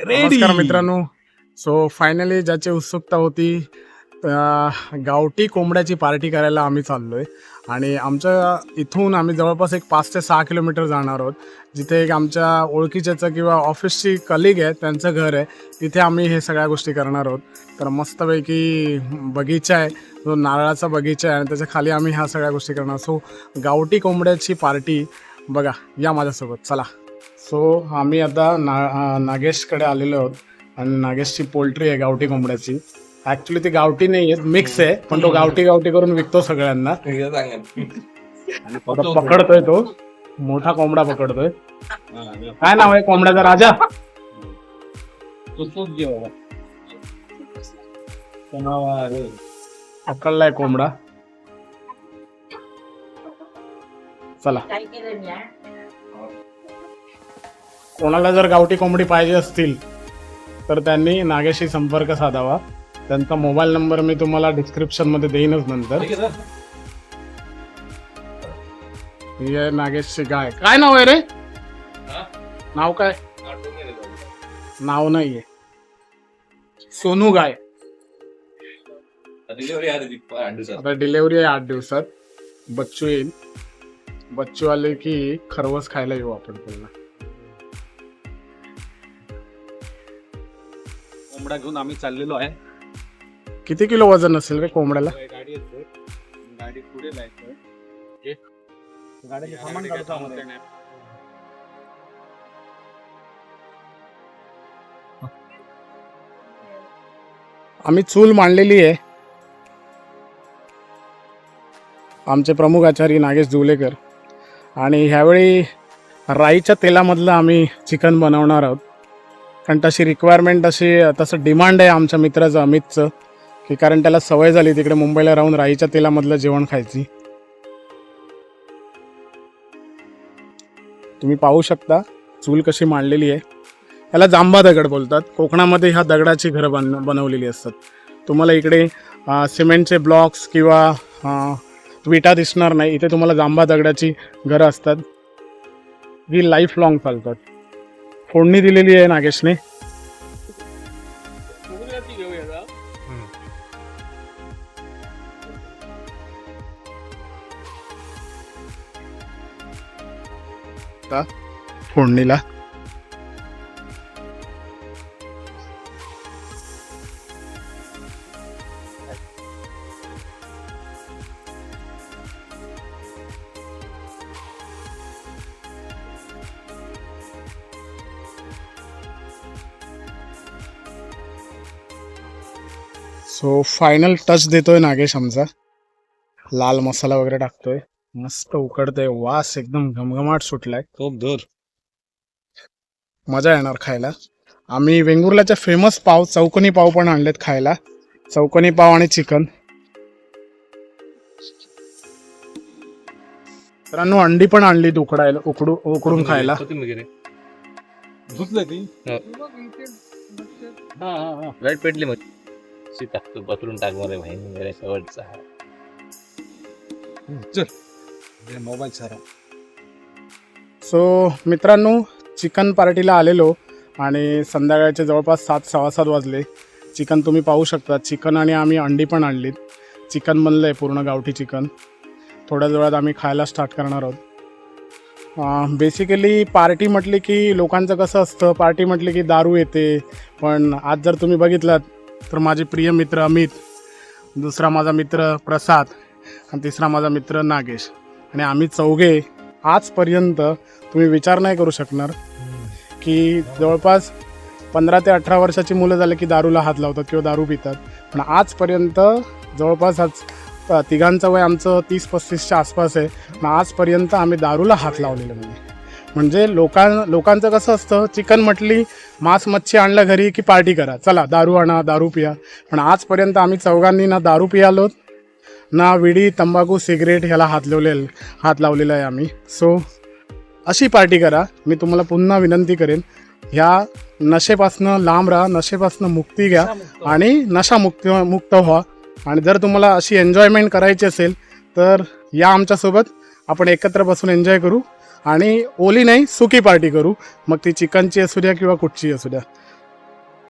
नमस्कार मित्रांनो. So finally ज्याची उत्सुकता होती गावठी कोंबड्याची पार्टी करायला आम्ही चाललो आहे आणि आमच्या इथून आम्ही जवळपास एक पाच ते सहा किलोमीटर जाणार आहोत. जिथे एक आमच्या ओळखीच्याचं किंवा ऑफिसची कलिग आहे त्यांचं घर आहे तिथे आम्ही हे सगळ्या गोष्टी करणार आहोत. तर मस्तपैकी बगीचा आहे जो नारळाचा बगीचा आहे आणि त्याच्याखाली आम्ही ह्या सगळ्या गोष्टी करणार. सो गावठी कोंबड्याची पार्टी बघा या माझ्यासोबत. चला. सो आम्ही आता ना नागेशकडे आलेलो आहोत आणि नागेशची पोल्ट्री आहे गावठी कोंबड्याची. ऍक्च्युली ती गावठी नाही आहे मिक्स आहे पण तो गावठी गावठी करून विकतो सगळ्यांना. आता पकडतोय तो. मोठा कोंबडा पकडतोय. काय नाव आहे कोंबड्याचा राजा? पकडलाय कोंबडा. चला. कोणाला जर गावठी कोंबडी पाहिजे असतील तर त्यांनी नागेशशी संपर्क साधावा. त्यांचा मोबाईल नंबर मी तुम्हाला डिस्क्रिप्शनमध्ये देईनच नंतर. ही आहे नागेशची गाय. काय नाव आहे रे? नाव काय? नाव नाहीये. सोनू गाय. आता डिलेवरी आहे आठ दिवसात. बच्चू येईल. बच्चू आले की खरवस खायला येऊ आपण पुन्हा. कोंबडा घेऊन आम्ही चाललेलो आहे. किती किलो वजन असेल रे कोंबड्याला? गाडी गाडी पुढे. आम्ही चूल मांडलेली आहे. आमचे प्रमुख आचार्य नागेश जुवलेकर. आणि ह्यावेळी राईच्या तेलामधलं आम्ही चिकन बनवणार आहोत. कारण तशी रिक्वायरमेंट अशी तसं डिमांड आहे आमच्या मित्राचं अमितचं की कारण त्याला सवय झाली तिकडे मुंबईला राहून राईच्या तेलामधलं जेवण खायची. तुम्ही पाहू शकता चूल कशी मांडलेली आहे. याला जांबा दगड बोलतात. कोकणामध्ये ह्या दगडाची घरं बन बनवलेली असतात. तुम्हाला इकडे सिमेंटचे ब्लॉक्स किंवा विटा दिसणार नाही. इथे तुम्हाला जांबा दगडाची घरं असतात. ही लाईफ लॉंग चालतात फोडणी दिलेली आहे नागेशने. फोडणीला? सो फायनल टच देतोय नागेश आमचा. लाल मसाला वगैरे टाकतोय. मस्त उकडतोय. वास एकदम घमघमाट सुटलाय. खूप दूर. मजा येणार खायला. आम्ही वेंगुर्ल्याचे फेमस पाव चौकोनी पाव पण आणलेत खायला. चौकोनी पाव आणि चिकन. मित्रांनो अंडी पण आणली उकडायला उकडू उकडून खायला. धुतलं ती. हा. हा हा पेटली मग सीता तू पकडून टाक मेरे शेवटचा चल. मोबाईल सारा. सो मित्रांनो चिकन पार्टीला आलेलो आणि संध्याकाळचे जवळपास सात सव्वा सात वाजले. चिकन तुम्ही पाहू शकता. चिकन आणि आम्ही अंडी पण आणलीत. चिकन बनलं आहे पूर्ण गावठी चिकन. थोड्याच वेळात आम्ही खायला स्टार्ट करणार आहोत. बेसिकली पार्टी म्हटली की लोकांचं कसं असतं? पार्टी म्हटली की दारू येते. पण आज जर तुम्ही बघितलात तर माझे प्रिय मित्र अमित दुसरा माझा मित्र प्रसाद आणि तिसरा माझा मित्र नागेश. आणि आम्ही चौघे आजपर्यंत तुम्ही विचार नाही करू शकणार की जवळपास पंधरा ते अठरा वर्षाची मुलं झाले की दारूला हात लावतात किंवा दारू पितात. पण आजपर्यंत जवळपास आज तिघांचं वय आमचं तीस पस्तीसच्या आसपास आहे. पण आजपर्यंत आम्ही दारूला हात लावलेलं म्हणजे म्हणजे लोकां लोकांचं कसं असतं चिकन म्हटली मांस मच्छी आणलं घरी की पार्टी करा. चला दारू आणा दारू पिया. पण आजपर्यंत आम्ही चौघांनी ना दारू पियालोत ना विडी तंबाखू सिगरेट ह्याला हात लावले हात लावलेला आहे आम्ही. सो अशी पार्टी करा. मी तुम्हाला पुन्हा विनंती करेन ह्या नशेपासनं लांब राहा नशेपासनं मुक्ती घ्या आणि नशामुक्त मुक्त व्हा. आणि जर तुम्हाला अशी एन्जॉयमेंट करायची असेल तर या आमच्यासोबत आपण एकत्र बसून एन्जॉय करू. आणि ओली नाही सुकी पार्टी करू. मग ती चिकनची असू द्या किंवा कुठची असू द्या.